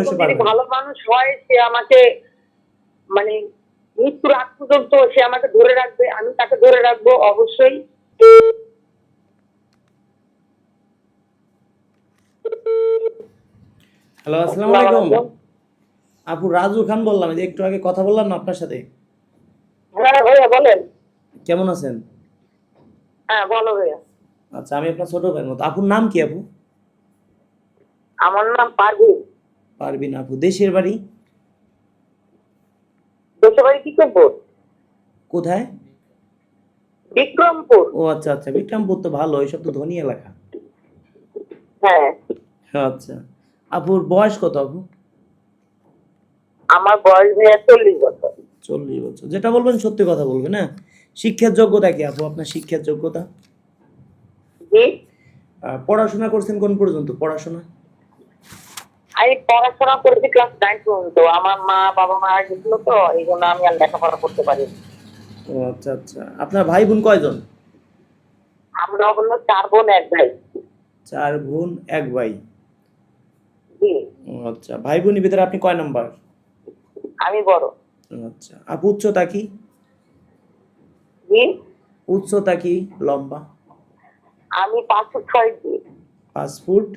বয়সে এরকম যদি ভালো মানুষ হয় সে আমাকে মানে মৃত্যুর আগ পর্যন্ত সে আমাকে ধরে রাখবে আমি তাকে ধরে রাখব অবশ্যই। হ্যালো আসসালামু আলাইকুম। আপু রাজু খান বললাম যে একটু আগে কথা বললাম না আপনার সাথে? হ্যাঁ ভাইয়া বলেন। কেমন আছেন? হ্যাঁ বলো ভাইয়া। আচ্ছা আমি আপনার ছোট ভাইয়ের মতো। আপুর নাম কি আপু? আমার নাম পারভিন। পারবিন আপু। দেশের বাড়ি? দেশের বাড়ি কি করব কোথায়? বিক্রমপুর। ও আচ্ছা আচ্ছা বিক্রমপুর তো ভালো এসব তো ধনী এলাকা। হ্যাঁ। আচ্ছা আপুর বয়স কত আপু? আমার বয়স ভাইয়া চল্লিশ বছর। চল্লিশ বছর। যেটা বলবেন সত্যি কথা বলবেন হ্যাঁ? শিক্ষার যোগ্যতা কি আপু? আপনার শিক্ষার যোগ্যতা? পড়াশোনা করছেন কোন পর্যন্ত? পড়াশোনা? আমি পড়াশোনা করেছি ক্লাস নাইন পর্যন্ত। আমার মা বাবা মারা গেছিল তো এই জন্য আমি আর লেখাপড়া করতে পারি ও আচ্ছা আচ্ছা। আপনার ভাই বোন কয়জন? আমরা হলো চার বোন এক ভাই। চার বোন এক ভাই। আচ্ছা। ভাই বোনের ভিতরে আপনি কয় নাম্বার? আমি বড়। আচ্ছা। আপু উচ্চতা কি? উচ্চতা কি? লম্বা? আমি পাঁচ ফুট ছয় পাঁচ ফুট।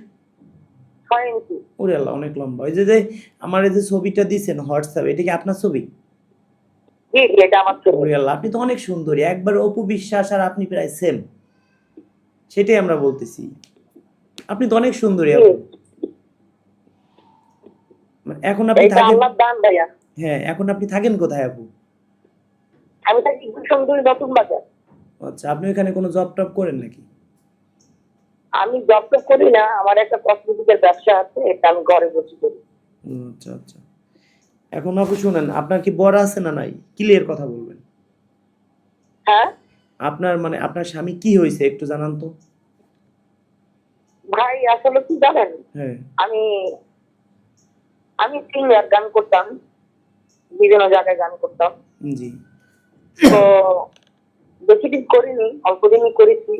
ওরে আল্লাহ অনেক লম্বা। ওই যে যে আমার এই যে ছবিটা দিছেন হোয়াটসঅ্যাপ এটা কি আপনার ছবি? ওরে আল্লাহ আপনি তো অনেক সুন্দরী। একবার অপু বিশ্বাস আর আপনি প্রায় সেম সেটাই আমরা বলতেছি। আপনি তো অনেক সুন্দরী আপু। মানে এখন আপনি থাকেন হ্যাঁ এখন আপনি থাকেন কোথায় আপু? আমি থাকি সুন্দরী নতুন বাজার। আচ্ছা আপনি ওখানে কোনো জব টব করেন নাকি? আমি জব তো করি না আমার একটা কসমেটিকের ব্যবসা আছে এটা আমি ঘরে বসে করি। আচ্ছা আচ্ছা। এখন আপু শুনেন আপনার কি বর আছে না নাই? ক্লিয়ার কথা বলবেন। হ্যাঁ? আপনার মানে আপনার স্বামী কি হয়েছে একটু জানান তো। ভাই আসলে কি জানেন? হ্যাঁ। আমি আমি সিঙ্গার গান করতাম বিভিন্ন জায়গায় গান করতাম। জি। তো বেশি দিন করিনি অল্প দিনই করেছি।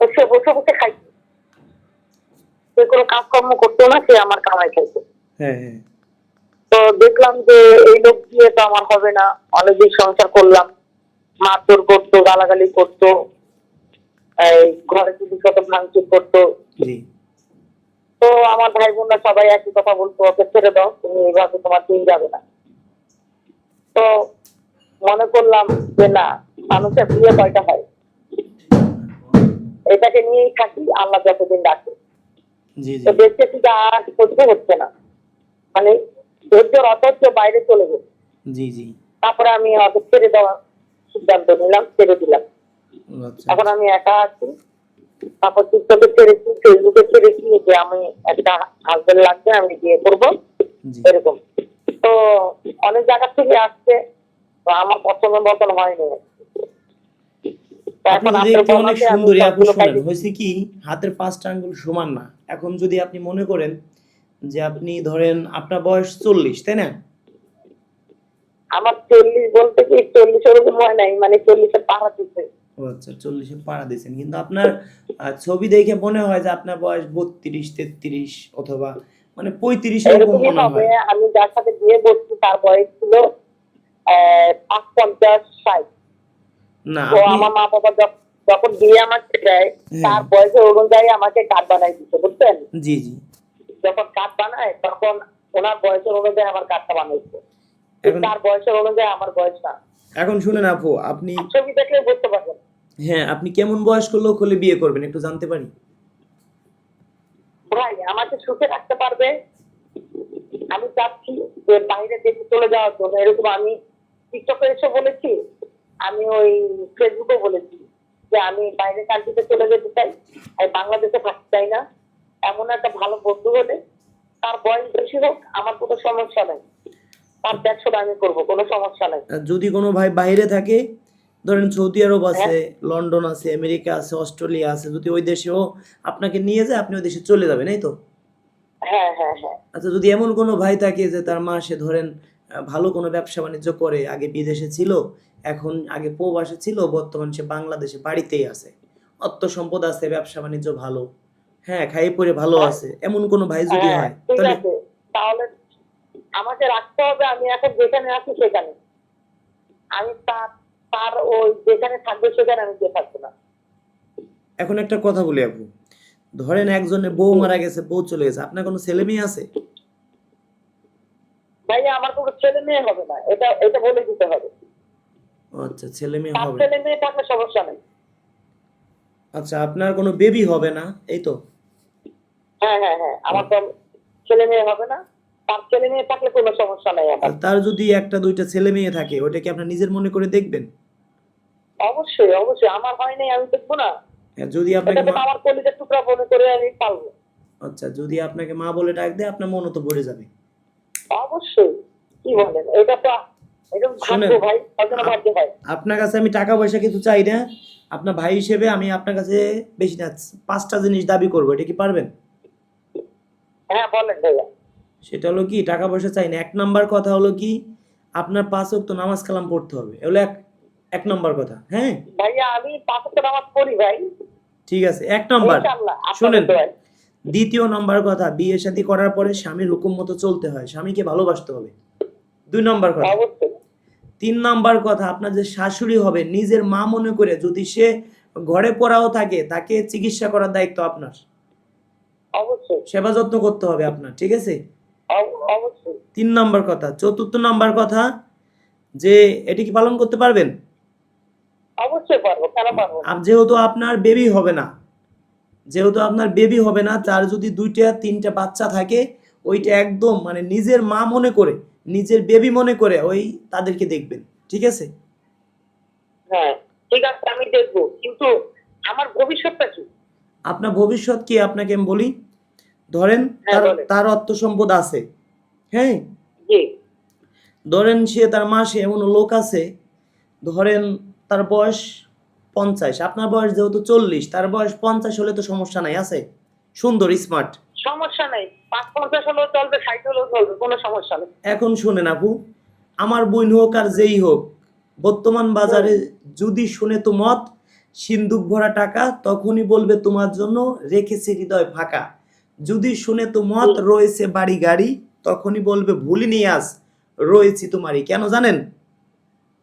তো সে বসে বসে খাইছে। সে কোনো কাজকর্ম করতো না সে আমার কামাই খাইছে হ্যাঁ হ্যাঁ। তো দেখলাম যে এই লোক দিয়ে তো আমার হবে না। অনেকদিন সংসার করলাম। মারধর করতো গালাগালি করতো ঘরে যদি কত ভাঙচুর করতো। তো আমার ভাই বোনরা সবাই একই কথা বলতো ওকে ছেড়ে দাও তুমি এইভাবে তোমার দিন যাবে না। তো মনে করলাম যে না মানুষের বিয়ে কয়টা হয়? এটাকে নিয়েই থাকি আল্লাহ যতদিন ডাকে তো দেখতে ঠিক আর সহ্য হচ্ছে না। মানে ধৈর্যের অথচ বাইরে চলে গেছে। জি জি। তারপরে আমি ওকে ছেড়ে দেওয়ার সিদ্ধান্ত নিলাম ছেড়ে দিলাম। আচ্ছা এখন আমি একা আছি। তারপর টিকটকে ছেড়েছি ফেসবুকে ছেড়েছি যে আমি একটা হাজবেন্ড লাগবে আমি বিয়ে করব। এরকম। তো অনেক জায়গা থেকে আসছে তো আমার পছন্দের মতন হয়নি। এখন যদি আপনার অনেক সুন্দরী আপু শুনেন হয়েছে কি হাতের পাঁচটা আঙ্গুল সমান না। এখন যদি আপনি মনে করেন যে আপনি ধরেন আপনার বয়স চল্লিশ তাই না? আমার চল্লিশ বলতে কি চল্লিশ ওরকম হয় নাই মানে চল্লিশে পাড়া দিচ্ছে আচ্ছা চল্লিশে পাড়া দিয়েছেন। কিন্তু আপনার ছবি দেখে মনে হয় যে আপনার বয়স বত্রিশ তেত্রিশ অথবা মানে পঁয়ত্রিশ এরকম মনে হয়। আমি যার সাথে বিয়ে করছি তার বয়স ছিল পাঁচ পঞ্চাশ ষাট। না তো আমার মা বাবা যখন বিয়ে আমাকে দেয় হ্যাঁ। তার বয়সের অনুযায়ী আমাকে কার্ড বানাই দিচ্ছে বুঝছেন? জি জি। যখন কার্ড বানায় তখন ওনার বয়সের অনুযায়ী আমার কার্ডটা বানাইছে। তার বয়সের অনুযায়ী আমার বয়স না। এখন শুনেন আপু আপনি ছবি দেখলে বুঝতে পারবেন। হ্যাঁ আপনি কেমন বয়স্ক লোক হলে বিয়ে করবেন একটু জানতে পারি? ভাই আমাকে সুখে রাখতে পারবে? আমি চাচ্ছি যে বাইরে দেশে চলে যাওয়ার জন্য এরকম আমি টিকটকে এসে বলেছি? আমি ওই ফেসবুকে বলেছি যে আমি বাইরে কান্ট্রিতে চলে যেতে চাই আর বাংলাদেশে থাকতে চাই না। এমন একটা ভালো বন্ধু হলে তার বয়স বেশি হোক আমার কোনো সমস্যা নাই। তার ব্যবসাটা আমি করব কোনো সমস্যা নাই। যদি কোনো ভাই বাইরে থাকে ধরেন সৌদি আরব আছে লন্ডন আছে আমেরিকা আছে অস্ট্রেলিয়া আছে যদি ওই দেশেও আপনাকে নিয়ে যায় আপনি ওই দেশে চলে যাবেন এই তো? হ্যাঁ হ্যাঁ হ্যাঁ। আচ্ছা যদি এমন কোনো ভাই থাকে যে তার মা সে ধরেন ভালো কোনো ব্যবসা বাণিজ্য করে আগে বিদেশে ছিল এখন আগে প্রবাসে ছিল বর্তমান সে বাংলাদেশে বাড়িতেই আছে। অর্থ সম্পদ আছে ব্যবসা বাণিজ্য ভালো। হ্যাঁ খাই পরে ভালো আছে এমন কোনো ভাই যদি হ্যাঁ হয় তাহলে তাহলে আমাকে রাখতে হবে আমি এখন যেখানে আছি সেখানে। আমি তার তার ওই যেখানে থাকবে সেখানে আমি গিয়ে থাকব না। এখন একটা কথা বলি আপু। ধরেন একজনের বউ মারা গেছে বউ চলে গেছে আপনার কোনো ছেলে মেয়ে আছে? ভাইয়া আমার কোনো ছেলে মেয়ে হবে না। এটা এটা বলে দিতে হবে। আচ্ছা ছেলে মেয়ে তার হবে। ছেলে মেয়ে থাকলে সমস্যা নেই। আচ্ছা আপনার কোনো বেবি হবে না? এই তো? হ্যাঁ হ্যাঁ হ্যাঁ আমার তো ছেলে মেয়ে হবে না। তার ছেলে মেয়ে থাকলে কোনো সমস্যা নেই আমার। আর তার যদি একটা দুইটা ছেলে মেয়ে থাকে ওটা কি আপনার নিজের মনে করে দেখবেন? অবশ্যই অবশ্যই। আমার হয় নাই আমি দেখব না। যদি আপনাকে মা- আমার কলিজার টুকরা মনে করে আমি পালবো। আচ্ছা যদি আপনাকে মা বলে ডাক দেয় আপনার মনও তো ভরে যাবে। অবশ্যই। কি বলেন? এটা তো এটা ভাগ্য ভাই একজনের ভাগ্য আপনার কাছে আমি টাকা পয়সা কিছু চাই না। আপনার ভাই হিসেবে আমি আপনার কাছে বেশি না পাঁচটা জিনিস দাবি করব এটা কি পারবেন? হ্যাঁ বলেন ভাইয়া। সেটা হলো কি টাকা পয়সা চাই না। এক নাম্বার কথা হলো কি আপনার পাঁচ তো নামাজ কালাম পড়তে হবে। এগুলো এক এক নম্বর কথা হ্যাঁ? ভাইয়া আমি পাঁচ ওয়াক্ত নামাজ পড়ি ভাই। ঠিক আছে এক নম্বর। শোনেন। দ্বিতীয় নম্বর কথা বিয়ে শাদী করার পরে স্বামীর হুকুম মতো চলতে হয়। স্বামীকে ভালোবাসতে হবে। দুই নম্বর কথা। তিন নাম্বার কথা আপনার যে শাশুড়ি হবে নিজের মা মনে করে যদি সে ঘরে পড়াও থাকে তাকে চিকিৎসা করার দায়িত্ব আপনার। অবশ্যই। সেবা যত্ন করতে হবে আপনার ঠিক আছে? তিন নম্বর কথা। চতুর্থ নাম্বার কথা যে এটি কি পালন করতে পারবেন? যেহেতু আপনার বেবি হবে না যেহেতু আপনার বেবি হবে না তার যদি দুইটা তিনটা বাচ্চা থাকে ওইটা একদম মানে নিজের মা মনে করে নিজের বেবি মনে করে ওই তাদেরকে দেখবেন ঠিক আছে? হ্যাঁ ঠিক আছে আমি দেখব কিন্তু আমার ভবিষ্যৎটা কি? আপনার ভবিষ্যৎ কি? আপনাকে আমি বলি ধরেন হ্যাঁ, তার তার অর্থ সম্পদ আছে হ্যাঁ? ধরেন সে তার মাসে এমন লোক আছে ধরেন তার বয়স পঞ্চাশ। আপনার বয়স যেহেতু চল্লিশ তার বয়স পঞ্চাশ হলে তো সমস্যা নাই আছে? সুন্দর স্মার্ট সমস্যা নেই। পাঁচ পঞ্চাশ হলেও চলবে ষাট হলেও চলবে কোনো সমস্যা নেই। এখন শুনেন আপু আমার বোন হোক আর যেই হোক বর্তমান বাজারে যদি শুনে তো মত সিন্দুক ভরা টাকা তখনই বলবে তোমার জন্য রেখেছে হৃদয় ফাঁকা। যদি শুনে তো মত রয়েছে বাড়ি গাড়ি তখনই বলবে ভুলিনি আজ রয়েছি তোমারই। কেন জানেন?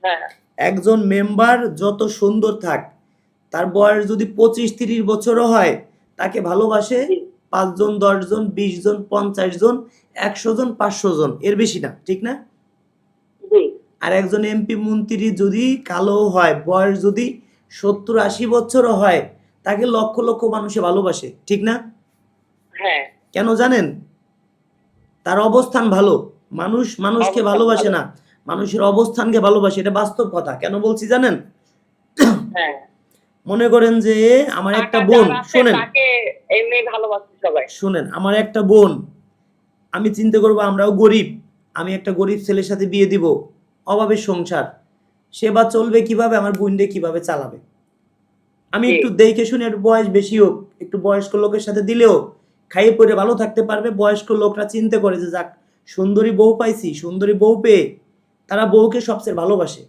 হ্যাঁ। একজন মেম্বার যত সুন্দর থাক তার বয়স যদি পঁচিশ তিরিশ বছরও হয় তাকে ভালোবাসে পাঁচজন দশজন বিশ জন পঞ্চাশ জন একশো জন পাঁচশো জন এর বেশি না ঠিক না? আর একজন এমপি মন্ত্রী যদি কালো হয় বয়স যদি সত্তর আশি বছরও হয় তাকে লক্ষ লক্ষ মানুষে ভালোবাসে ঠিক না? হ্যাঁ। কেন জানেন? তার অবস্থান ভালো মানুষ মানুষকে ভালোবাসে না। মানুষের অবস্থানকে ভালোবাসে এটা বাস্তব কথা। কেন বলছি জানেন? হ্যাঁ। মনে করেন যে আমার একটা বোন শোনেন। শুনেন আমার একটা বোন আমি চিন্তা করব আমরাও গরিব আমি একটা গরিব ছেলের সাথে বিয়ে দিব অভাবের সংসার। সে বা চলবে কীভাবে আমার বোনকে কীভাবে চালাবে? আমি একটু দেখে শুনে একটু বয়স বেশি হোক একটু বয়স্ক লোকের সাথে দিলেও খাইয়ে পরে ভালো থাকতে পারবে বয়স্ক লোকরা চিন্তা করে যে যাক সুন্দরী বউ পাইছি সুন্দরী বউ পেয়ে তারা বউকে সবচেয়ে ভালোবাসে।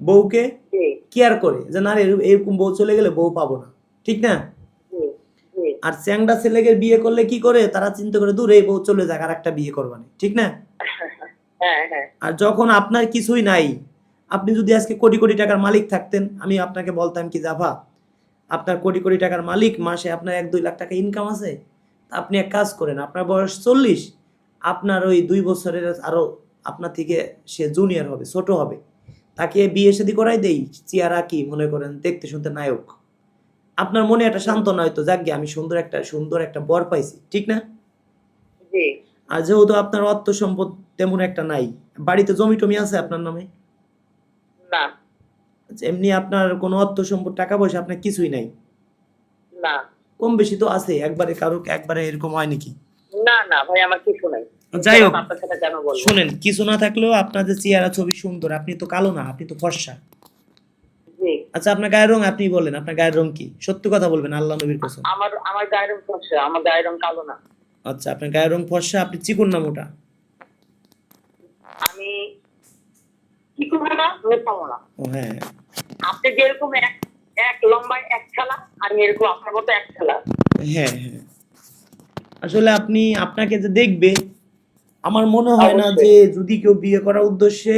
বউকে কেয়ার করে যে না এরকম বউ চলে গেলে বউ পাবো না। ঠিক না? আর চ্যাংডা ছেলেকে বিয়ে করলে কি করে? তারা চিন্তা করে দূর এই বউ চলে যাক আর একটা বিয়ে করবানি ঠিক না? হ্যাঁ হ্যাঁ। আর যখন আপনার কিছুই নাই আপনি যদি আজকে কোটি কোটি টাকার মালিক থাকতেন আমি আপনাকে বলতাম কি জাভা আপনার কোটি কোটি টাকার মালিক মাসে আপনার এক দুই লাখ টাকা ইনকাম আছে। আপনি এক কাজ করেন আপনার বয়স চল্লিশ আপনার ওই দুই বছরের আরও আপনার থেকে সে জুনিয়র হবে ছোট হবে। তাকে বিয়ে শাদী করাই দেই চেয়ারা কি মনে করেন দেখতে শুনতে নায়ক। আপনার মনে একটা সান্ত্বনা হয়তো যাক আমি সুন্দর একটা সুন্দর একটা বর পাইছি ঠিক না? আর যেহেতু আপনার অর্থ সম্পদ তেমন একটা নাই বাড়িতে জমি টমি আছে আপনার নামে? না। আচ্ছা, এমনি আপনার কোনো অর্থ সম্পদ টাকা পয়সা আপনার কিছুই নাই? না। কম বেশি তো আছে একবারে কারও একবারে এরকম হয় নাকি? না না ভাই আমার কিছু নাই। যাই হোক শুনেন কিছু না থাকলেও আপনার যে চেহারা ছবি সুন্দর আপনি তো কালো না আপনি তো ফর্সা। আচ্ছা আপনার গায়ের রং আপনি বলেন আপনার গায়ের রং কি? সত্যি কথা বলবেন আল্লাহ নবীর কসম। আমার আমার গায়ের রং ফর্সা আমার গায়ের রং কালো না। আচ্ছা আপনার গায়ের রং ফর্সা আপনি চিকুন না মোটা? আমি কি করব না মোটামো না ও হ্যাঁ। আপনি যেরকম এক এক লম্বায় এক খেলা আমি এরকম আপনার মতো এক খেলা। হ্যাঁ হ্যাঁ। আসলে আপনি আপনাকে যে দেখবে আমার মনে হয় না যে যদি কেউ বিয়ে করার উদ্দেশ্যে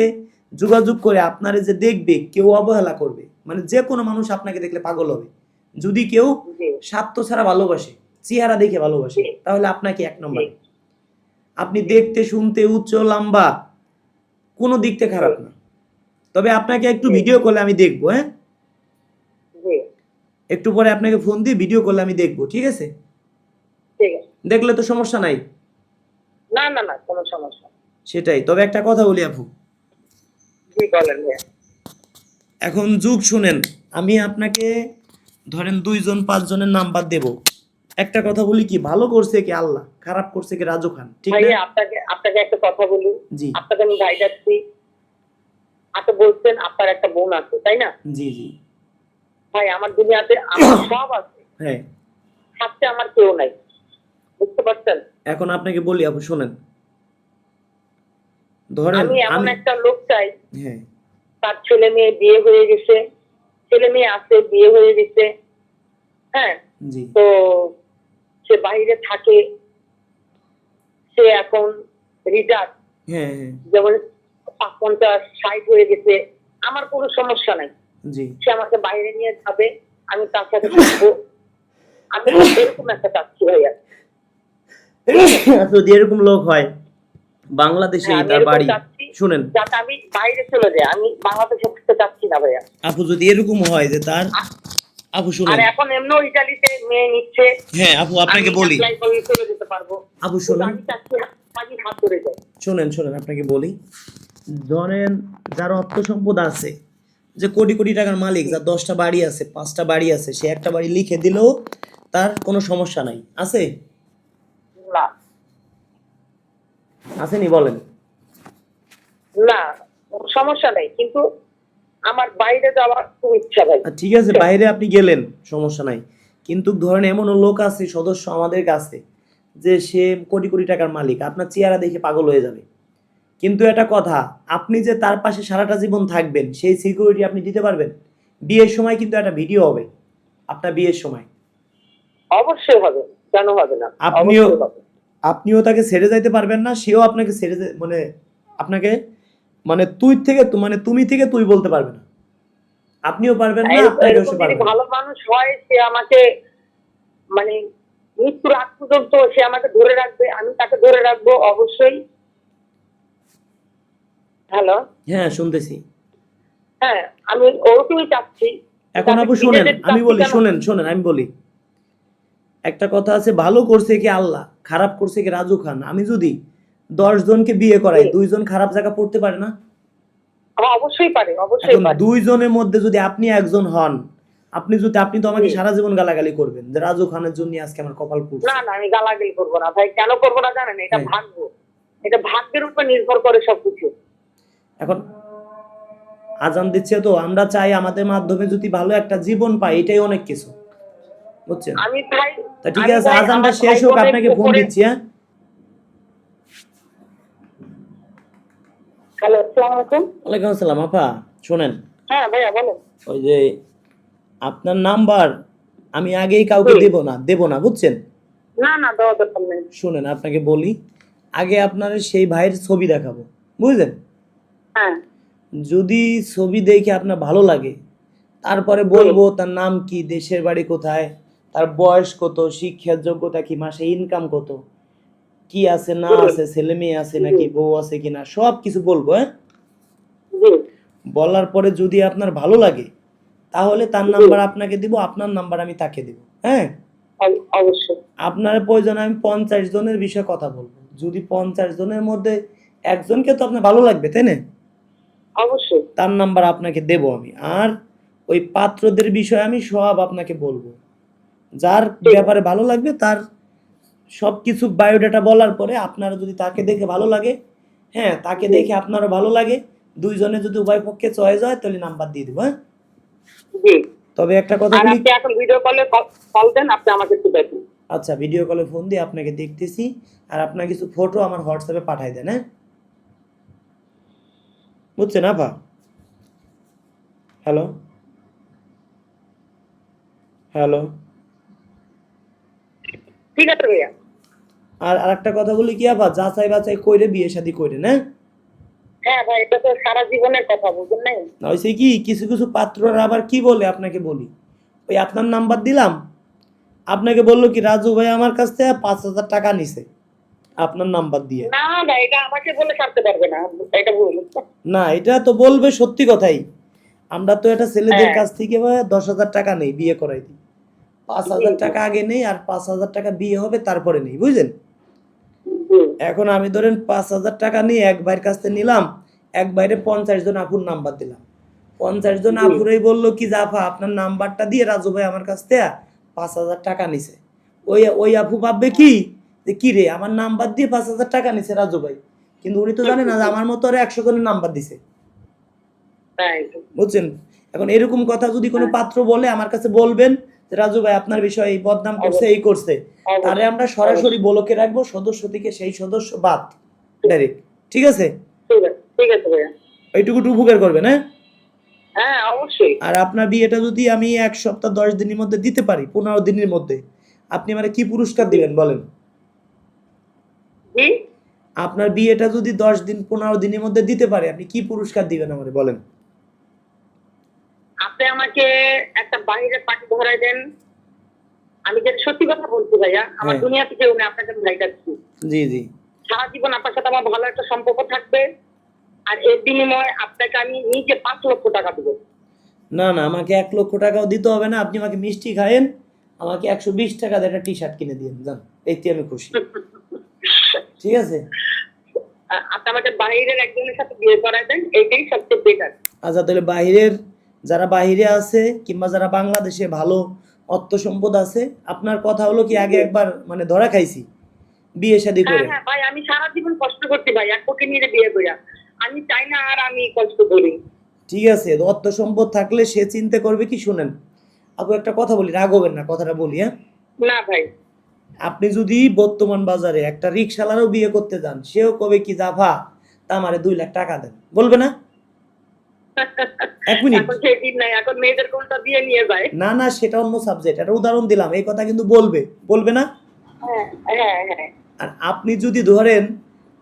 যোগাযোগ করে আপনারে যে দেখবে কেউ অবহেলা করবে। মানে যে কোনো মানুষ আপনাকে দেখলে পাগল হবে। যদি কেউ স্বার্থ ছাড়া ভালোবাসে চেহারা দেখে ভালোবাসে তাহলে আপনাকে এক নম্বর। আপনি দেখতে শুনতে উচ্চ লম্বা কোনো দিক থেকে খারাপ না। তবে আপনাকে একটু ভিডিও করলে আমি দেখব হ্যাঁ? একটু পরে আপনাকে ফোন দিয়ে ভিডিও করলে আমি দেখব ঠিক আছে। দেখলে তো সমস্যা নাই। না না না কোনো সমস্যা সেটাই। তবে একটা কথা বলি আপু। জি বলেন এখন যুগ শুনেন আমি আপনাকে ধরেন দুইজন পাঁচজনের নাম্বার দেব। একটা কথা বলি কি ভালো করছে কি আল্লাহ খারাপ করছে কি রাজু খান ঠিক না? আপনাকে আপনাকে একটা কথা বলি। জি। আপনাকে আমি ভাই যাচ্ছি আপনি বলছেন আপনার একটা বোন আছে তাই না? জি জি। ভাই আমার দুনিয়াতে আমার সব আছে। হ্যাঁ। থাকতে আমার কেউ নাই। বুঝতে পারছেন? এখন আপনাকে বলি আপু শোনেন। ধরেন আমি এমন একটা লোক চাই। হ্যাঁ। তার ছেলে মেয়ে বিয়ে হয়ে গেছে। ছেলে মেয়ে আছে বিয়ে হয়ে গেছে। হ্যাঁ? জি। তো সে বাইরে থাকে। সে এখন রিটার্ড হ্যাঁ হ্যাঁ। যেমন পঞ্চাশ ষাট হয়ে গেছে। আমার কোনো সমস্যা নাই। জি। সে আমাকে বাইরে নিয়ে যাবে। আমি তার সাথে থাকব। আমি এরকম একটা চাচ্ছি ভাইয়া যদি এরকম লোক হয় বাংলাদেশে তার বাড়ি। শুনেন। যাতে আমি বাইরে চলে যাই আমি বাংলাদেশে থাকতে চাচ্ছি না ভাইয়া। আপু যদি এরকম হয় যে তার আপু আর শুনেন এখন এমনিও ইটালিতে মেয়ে নিচ্ছে। হ্যাঁ আপু আপনাকে বলি। চলে যেতে পারব। আপু শুনেন। আমি চাচ্ছি হাত ধরে যাই। শোনেন শোনেন আপনাকে বলি। ধরেন যার অর্থ সম্পদ আছে যে কোটি কোটি টাকার মালিক যার দশটা বাড়ি আছে পাঁচটা বাড়ি আছে সে একটা বাড়ি লিখে দিলেও তার কোনো সমস্যা নাই। আছে না আসেনি বলেন। না সমস্যা নেই কিন্তু আমার বাইরে যাওয়ার খুব ইচ্ছা ভাই। ঠিক আছে বাইরে আপনি গেলেন সমস্যা নাই। কিন্তু ধরেন এমনও লোক আছে সদস্য আমাদের কাছে যে সে কোটি কোটি টাকার মালিক আপনার চেহারা দেখে পাগল হয়ে যাবে। কিন্তু এটা কথা আপনি যে তার পাশে সারাটা জীবন থাকবেন সেই সিকিউরিটি আপনি দিতে পারবেন? বিয়ের সময় কিন্তু একটা ভিডিও হবে আপনার বিয়ের সময়। অবশ্যই হবে কেন হবে না? আপনিও-। আপনিও তাকে ছেড়ে যাইতে পারবেন না সেও আপনাকে ছেড়ে মানে আপনাকে মানে তুই থেকে মানে তুমি থেকে তুই বলতে পারবে না। আপনিও পারবেন না আপনাকেও সে পারবে ভালো মানুষ হয় সে আমাকে মানে মৃত্যুর আগ পর্যন্ত সে আমাকে ধরে রাখবে আমি তাকে ধরে রাখব অবশ্যই। হ্যালো? হ্যাঁ শুনতেছি। হ্যাঁ আমি ওরকমই চাচ্ছি। এখন আপু শুনেন আমি বলি? শুনেন শুনেন আমি বলি। একটা কথা আছে ভালো করছে কি আল্লাহ খারাপ করছে কি রাজু খান? আমি যদি দশ জনকে বিয়ে করাই দুইজন খারাপ জায়গা পড়তে পারে না? অবশ্যই পারে অবশ্যই পারে। দুইজনের মধ্যে যদি আপনি একজন হন আপনি যদি আপনি তো আমাকে সারা জীবন গালাগালি করবেন যে রাজু খানের জন্য আজকে আমার কপাল পুড়ছে। না না আমি গালাগালি করব না। ভাই কেন করব না জানেন? এটা হ্যাঁ। ভাগ্য। এটা ভাগ্যের উপর নির্ভর করে সবকিছু। এখন আজান দিচ্ছে তো আমরা চাই আমাদের মাধ্যমে যদি ভালো একটা জীবন পাই এটাই অনেক কিছু। বুঝছেন? আমি ভাই তা ঠিক আছে আজানটা শেষ হোক আপনাকে ফোন দিচ্ছি হ্যাঁ? হ্যালো আসসালামু আলাইকুম। ওয়ালাইকুম আসসালাম আপা শোনেন। হ্যাঁ ভাইয়া বলেন। ওই যে আপনার নাম্বার আমি আগেই কাউকে। দেব না দেব না বুঝছেন? না না দেওয়া দরকার নেই। শুনেন আপনাকে বলি আগে আপনার সেই ভাইয়ের ছবি দেখাবো বুঝলেন? হ্যাঁ। যদি ছবি দেখে আপনার ভালো লাগে তারপরে বলব তার নাম কি দেশের বাড়ি কোথায়? তার বয়স কত? শিক্ষার যোগ্যতা কি? মাসে ইনকাম কত? কি আছে না আছে ছেলে মেয়ে আছে নাকি বউ আছে কিনা? সব কিছু বলব হ্যাঁ? বলার পরে যদি আপনার ভালো লাগে তাহলে তার নাম্বার আপনাকে দিব আপনার নাম্বার আমি তাকে দিব হ্যাঁ? আপনার প্রয়োজন আমি পঞ্চাশ জনের বিষয়ে কথা বলব। যদি পঞ্চাশ জনের মধ্যে একজনকে তো আপনার ভালো লাগবে তাই না? অবশ্যই। তার নাম্বার আপনাকে দেব আমি। আর ওই পাত্রদের বিষয়ে আমি সব আপনাকে বলব। যার ব্যাপারে ভালো লাগবে তার সব কিছু বায়োডাটা বলার পরে আপনারা যদি তাকে দেখে ভালো লাগে হ্যাঁ তাকে দেখে আপনারও ভালো লাগে দুইজনে যদি উভয় পক্ষে চয়েস হয় তাহলে নাম্বার দিয়ে দেবো হ্যাঁ? তবে একটা কথা বলি আপনি এখন ভিডিও কলে কল দেন আপনি আমাকে একটু দেখুন। আচ্ছা ভিডিও কলে ফোন দিয়ে আপনাকে দেখতেছি আর আপনার কিছু ফটো আমার হোয়াটসঅ্যাপে পাঠাই দেন হ্যাঁ? বুঝছেন আপা? হ্যালো হ্যালো ঠিক আছে ভাইয়া। আর আরেকটা কথা বলি কি যাচাই বাছাই কইরে বিয়ে শাদি কইরে না? হ্যাঁ ভাই এটা তো সারা জীবনের কথা বুঝুন নাই? হয়েছে কি কিছু কিছু পাত্ররা আবার কি বলে আপনাকে বলি? ওই আপনার নাম্বার দিলাম আপনাকে বলল কি রাজু ভাই আমার কাছ থেকে পাঁচ হাজার টাকা নিছে আপনার নাম্বার দিয়ে। না না এটা আমাকে বলে ছাড়তে পারবে না এটা ভুল না এটা তো বলবে সত্যি কথাই। আমরা তো এটা ছেলেদের হ্যাঁ। কাছ থেকে দশ হাজার টাকা নেই বিয়ে করাই দিই। পাঁচ হাজার টাকা আগে নেই আর পাঁচ হাজার টাকা বিয়ে হবে তারপরে নেই বুঝলেন? এখন আমি ধরেন পাঁচ হাজার টাকা নিয়ে এক ভাইয়ের কাছ থেকে নিলাম এক ভাইরে পঞ্চাশ জন আপুর নাম্বার দিলাম। পঞ্চাশ জন জি। বলল কি জাফা আপনার নাম্বারটা দিয়ে রাজু ভাই আমার কাছ থেকে পাঁচ হাজার টাকা নিছে। ওই ওই আপু ভাববে কি যে কি রে আমার নাম্বার দিয়ে পাঁচ হাজার টাকা নিছে রাজু ভাই। কিন্তু উনি তো জানে না যে আমার মতো আর একশো জনের নাম্বার দিছে। বুঝছেন? এখন এরকম কথা যদি কোনো পাত্র বলে আমার কাছে বলবেন যে রাজু ভাই আপনার বিষয়ে এই বদনাম করছে এই করছে তাহলে আমরা সরাসরি বলকে রাখব সদস্য থেকে সেই সদস্য বাদ ডাইরেক্ট ঠিক আছে? ঠিক আছে ভাইয়া। এইটুকু উপকার করবেন হ্যাঁ হ্যাঁ অবশ্যই। আর আপনার বিয়েটা যদি আমি এক সপ্তাহ দশ দিনের মধ্যে দিতে পারি পনেরো দিনের মধ্যে আপনি মানে কি পুরস্কার দিবেন বলেন? জি আপনার বিয়েটা যদি দশ দিন পনেরো দিনের মধ্যে দিতে পারে আপনি কি পুরস্কার দিবেন আমারে বলেন? আপনি আমাকে একটা বাইরে পাখি ধরাই দেন। আমি যে সত্যি কথা বলছি ভাইয়া আমার হ্যাঁ। দুনিয়া থেকে উনি আপনাকে ভাই কাটছি জি জি। সারা জীবন আপনার সাথে আমার ভালো একটা সম্পর্ক থাকবে আর এর বিনিময়ে আপনাকে আমি নিজে পাঁচ লক্ষ টাকা দেবো। না না আমাকে এক লক্ষ টাকাও দিতে হবে না আপনি আমাকে মিষ্টি খায়েন আমাকে একশো বিশ টাকা দিয়ে একটা টি শার্ট কিনে দিন যান এইতে আমি খুশি। ঠিক আছে? আপনি আমাকে বাইরের একজনের সাথে বিয়ে করাই দেন এইটাই সবচেয়ে বেটার আচ্ছা তাহলে বাহিরের যারা বাহিরে আছে কিংবা যারা বাংলাদেশে ভালো অর্থ সম্পদ আছে আপনার কথা হলো কি আগে একবার মানে ধরা খাইছি বিয়ে শাদি হ্যাঁ করে? হ্যাঁ ভাই আমি সারা জীবন কষ্ট করছি ভাই এক কোটি নিয়ে বিয়ে করিয়া আমি চাই না আর আমি কষ্ট করি। ঠিক আছে অর্থ সম্পদ থাকলে সে চিন্তা করবে কি শুনেন আপু একটা কথা বলি রাগ হবেন না কথাটা বলি হ্যাঁ? না ভাই। আপনি যদি বর্তমান বাজারে একটা রিক্সালারও বিয়ে করতে যান সেও কবে কি জাফা তা আমারে দুই লাখ টাকা দেন বলবে না? এক মিনিট। এখন সেই দিন নাই এখন মেয়েদের কোনটা দিয়ে নিয়ে যায়? না না সেটা অন্য সাবজেক্ট একটা উদাহরণ দিলাম এই কথা কিন্তু বলবে বলবে না? হ্যাঁ হ্যাঁ হ্যাঁ। আর আপনি যদি ধরেন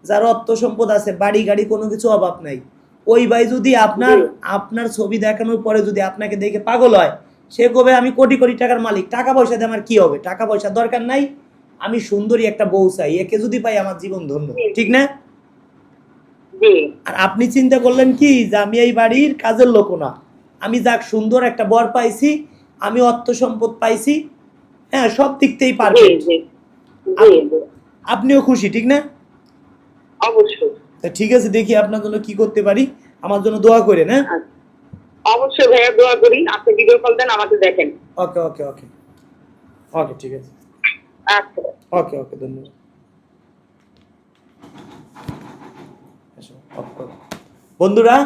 যার অর্থ সম্পদ আছে বাড়ি গাড়ি কোনো কিছু অভাব নাই ওই ভাই যদি আপনার আপনার ছবি দেখানোর পরে যদি আপনাকে দেখে পাগল হয় সে কবে আমি কোটি কোটি টাকার মালিক টাকা পয়সা দিয়ে আমার কি হবে? টাকা পয়সা দরকার নাই আমি সুন্দরী একটা বউ চাই একে যদি পাই আমার জীবন ধন্য ঠিক না? আর আপনি চিন্তা করলেন কি যে আমি এই বাড়ির কাজের লোক না। আমি যাক সুন্দর একটা বর পাইছি আমি অর্থ সম্পদ পাইছি হ্যাঁ সব দিক থেকেই পারফেক্ট জি। আপনিও খুশি ঠিক না? অবশ্যই। ঠিক আছে দেখি আপনার জন্য কি করতে পারি। আমার জন্য দোয়া করেন হ্যাঁ? আচ্ছা। অবশ্যই ভাইয়া দোয়া করি। আপনি ভিডিও কল দেন আমাকে দেখেন। ওকে ওকে ওকে। ওকে ঠিক আছে। আচ্ছা। ওকে ওকে ধন্যবাদ এসো, off করো। বন্ধুরা,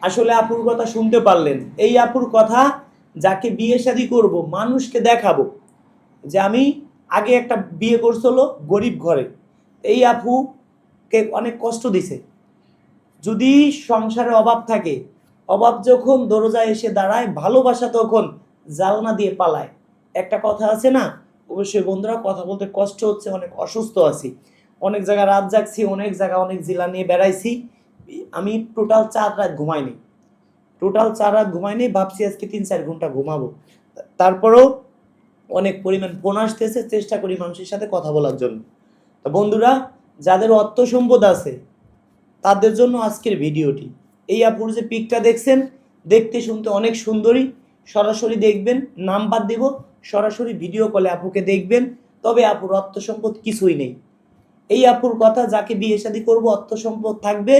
আসলে আপুর কথা শুনতে পারলেন। এই আপুর কথা, যাকে বিয়ে শাদী করব, মানুষকে দেখাবো। যে আমি আগে একটা বিয়ে করছিল গরিব ঘরে। এই আপুকে অনেক কষ্ট দিছে। যদি সংসারে অভাব থাকে, অভাব যখন দরজায় এসে দাঁড়ায়, ভালোবাসা তখন জালনা দিয়ে পালায়। একটা কথা আছে না? অবশ্যই বন্ধুরা, কথা বলতে কষ্ট হচ্ছে, অনেক অসুস্থ আছি। অনেক জায়গায় রাত জাগছি, অনেক জায়গা অনেক জেলা নিয়ে বেড়াইছি। আমি টোটাল চার রাত ঘুমাইনি। টোটাল চার রাত ঘুমাইনি, ভাবছি আজকে তিন চার ঘণ্টা ঘুমাবো। তারপরেও অনেক পরিমাণ ফোন আসতেছে, চেষ্টা করি মানুষের সাথে কথা বলার জন্য। তো বন্ধুরা, যাদের অর্থ সম্পদ আছে, তাদের জন্য আজকের ভিডিওটি। এই আপুর যে পিকটা দেখছেন, দেখতে শুনতে অনেক সুন্দরী। সরাসরি দেখবেন, নাম্বার দেব, সরাসরি ভিডিও কলে আপুকে দেখবেন। তবে আপুর অর্থ সম্পদ কিছুই নেই। এই আপুর কথা যাকে বিয়ে শাদী করব, অর্থ সম্পদ থাকবে,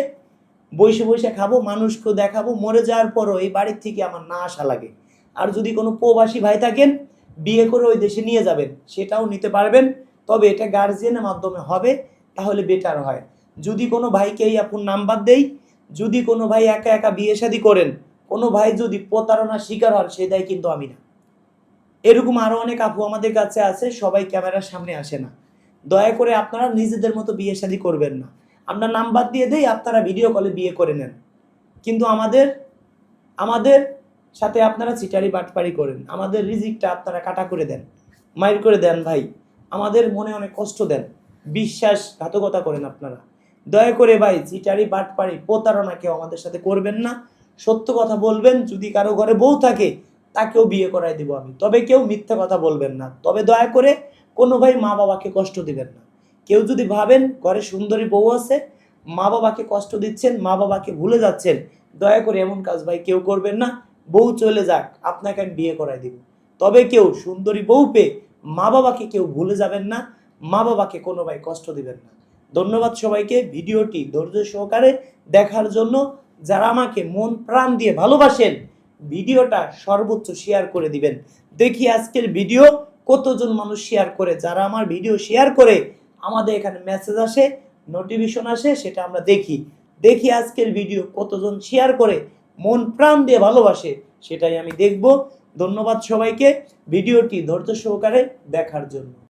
বসে বসে খাব মানুষকেও দেখাবো, মরে যাওয়ার পরও এই বাড়ির থেকে আমার না আসা লাগে। আর যদি কোনো প্রবাসী ভাই থাকেন, বিয়ে করে ওই দেশে নিয়ে যাবেন, সেটাও নিতে পারবেন, তবে এটা গার্জিয়ানের মাধ্যমে হবে, তাহলে বেটার হয়। যদি কোনো ভাইকে এই আপুর নাম্বার দেই, যদি কোনো ভাই একা একা বিয়ে শাদী করেন, কোনো ভাই যদি প্রতারণার শিকার হন, সে দায় কিন্তু আমি না। এরকম আরও অনেক আপু আমাদের কাছে আছে, সবাই ক্যামেরার সামনে আসে না। দয়া করে আপনারা নিজেদের মতো বিয়ে শাদী করবেন না। আমরা নাম্বার দিয়ে দেই, আপনারা ভিডিও কলে বিয়ে করে নেন। কিন্তু আমাদের আমাদের সাথে আপনারা চিটারি বাটপারি করেন। আমাদের রিজিকটা আপনারা কাটা করে দেন। মাইর করে দেন ভাই। আমাদের মনে অনেক কষ্ট দেন। বিশ্বাসঘাতকতা করেন আপনারা। দয়া করে ভাই চিটারি বাটপাড়ি প্রতারণা কেউ আমাদের সাথে করবেন না। সত্য কথা বলবেন, যদি কারও ঘরে বউ থাকে, তাকেও বিয়ে করাই দিব আমি। তবে কেউ মিথ্যা কথা বলবেন না। তবে দয়া করে কোনো ভাই মা বাবাকে কষ্ট দিবেন না। কেউ যদি ভাবেন ঘরে সুন্দরী বউ আছে, মা বাবাকে কষ্ট দিচ্ছেন, মা বাবাকে ভুলে যাচ্ছেন, দয়া করে এমন কাজ ভাই কেউ করবেন না। বউ চলে যাক, আপনাকে আমি বিয়ে করাই দিব। তবে কেউ সুন্দরী বউ পেয়ে মা বাবাকে কেউ ভুলে যাবেন না, মা বাবাকে কোনো ভাই কষ্ট দিবেন না। ধন্যবাদ সবাইকে, ভিডিওটি ধৈর্য সহকারে দেখার জন্য যারা আমাকে মন প্রাণ দিয়ে ভালোবাসেন, ভিডিওটা সর্বোচ্চ শেয়ার করে দিবেন। দেখি আজকের ভিডিও কতজন মানুষ শেয়ার করে, যারা আমার ভিডিও শেয়ার করে, আমাদের এখানে মেসেজ আসে নোটিফিকেশন আসে, সেটা আমরা দেখি। দেখি আজকের ভিডিও কতজন শেয়ার করে, মন প্রাণ দিয়ে ভালোবাসে, সেটাই আমি দেখব। ধন্যবাদ সবাইকে ভিডিওটি ধৈর্য সহকারে দেখার জন্য।